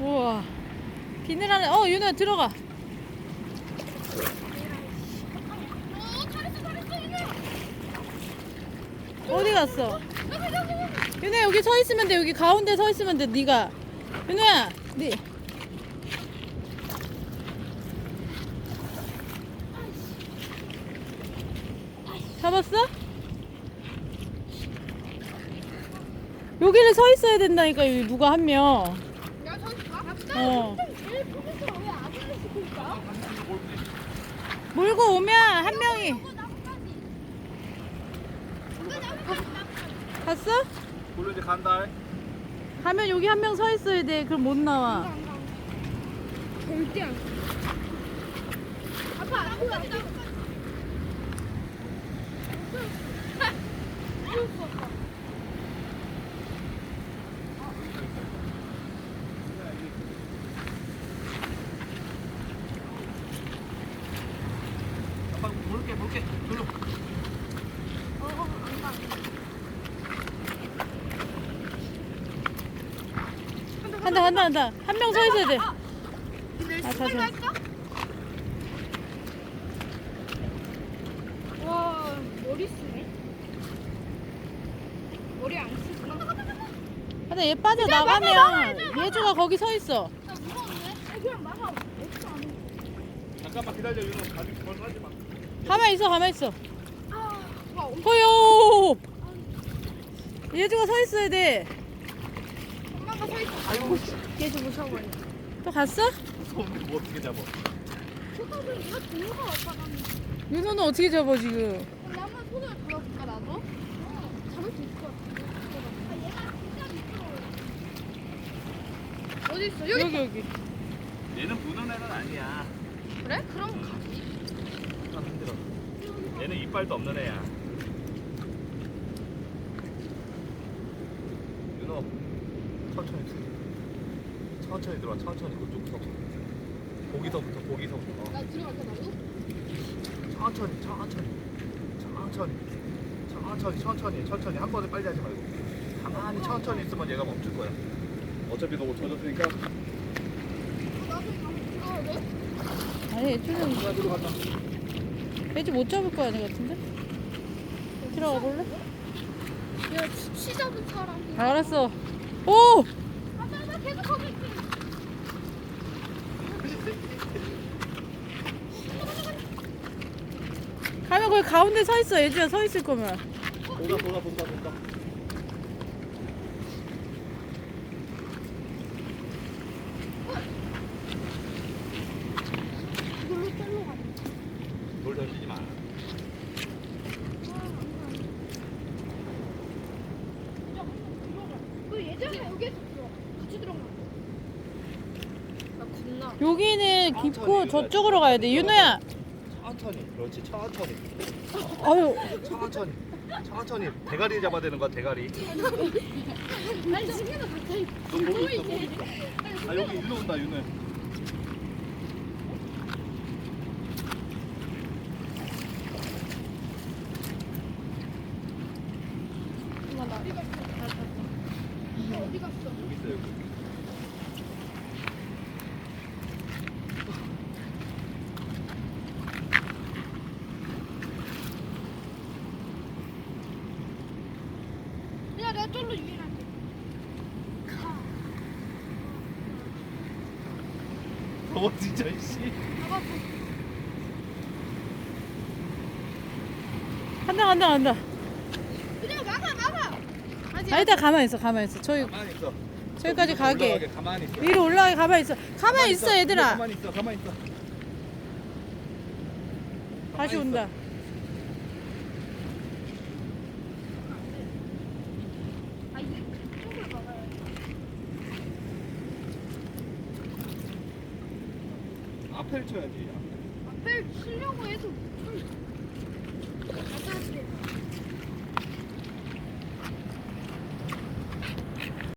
우와. 비늘 안에, 어, 윤호야, 들어가. 어. 어디 갔어? 윤호야, 여기 서 있으면 돼. 여기 가운데 서 있으면 돼, 네가 윤호야, 네. 잡았어? 여기를 서 있어야 된다니까, 여기 누가 한 명. 어. 몰고 오면 한 명이. 갔어? 물로 이제 간다. 가면 여기 한 명 서 있어야 돼. 그럼 못 나와. 절대 안 가. 아빠, 나뭇가지. 아빠 물게 물게. 물로. 한다, 한다, 한다. 한 명 서 있어야 돼. 아, 자, 자. 할까? 와, 머리 쓰네. 머리 안 쓰구나. 근데 얘 빠져 나가면 예주가 거기 서 있어. 나 무서운데? 그냥 막아. 잠깐만 기다려 윤호. 가지 벌써 하지 마. 가만 있어, 가만 있어. 아, 호요. 예주가 서 있어야 돼. 엄마가 서 있어. 아이고 씨. 얘도 무서워요. 또 갔어? 무서운데 뭐 어떻게 잡아? 초밥을 이거 동료가 아빠가 윤호는 어떻게 잡아 지금? 나만 손을 들어볼까 나도? 어, 잡을 수 있을 것 같아. 아, 얘가 진짜 미끄러워. 어디 있어? 여기. 여기 여기. 얘는 무는 애는 아니야. 그래? 아 힘들어. 얘는 이빨도 없는 애야. 윤호 천천히 들어. 천천히 들어와 천천히 그쪽부터. 거기서부터 거기서부터. 나 들어갈까 나도? 천천히 천천히 천천히 천천히 천천히 천천히 한 번에 빨리 하지 말고 가만히 천천히 있으면 얘가 멈출 거야 어차피 너무 젖었으니까 나도 가면 들어가야 돼? 아니 예주는 나 들어간다 예주 못 잡을 거 아니 같은데? 들어가 볼래? 야, 치 잡은 사람. 알았어. 오! 아, 나, 나 계속 거기 있지. 가면 거기 가운데 서 있어. 예주야 서 있을 거면. 본다 본다 본다 본다 이걸로 짤로 가자. 돌 던지지 마 그 예전에 여기에서 들어. 같이 들어가. 나 겁나. 여기는 깊고 저쪽으로 가야 돼. 윤호야. 천천히 그렇지 천천히 아유. 천천히 천천히 대가리 잡아야 되는 거야 대가리 아니 지금도 가까이. 너 거기 있어 있어 아 여기 일로 온다 윤호 어디 갔어? 어디 갔어? 여기 있어 여기 야, 내가 쫄로 유인할게. 어 진짜 씨. 간다 간다 간다. 그냥 막아, 막아. 아직 아 일단 가만히 있어. 가만히 있어. 저기 가만히 있어 저기까지 가게. 올라가게, 가만히 있어 위로 올라가게 가만히 있어. 가만히 있어 얘들아. 가만히 있어 가만히 있어 다시 가만히 있어. 온다. 아, 이게 쪽을 막아야 돼. 앞을 쳐야지 앞을 치려고 해도 좀 가져야 돼.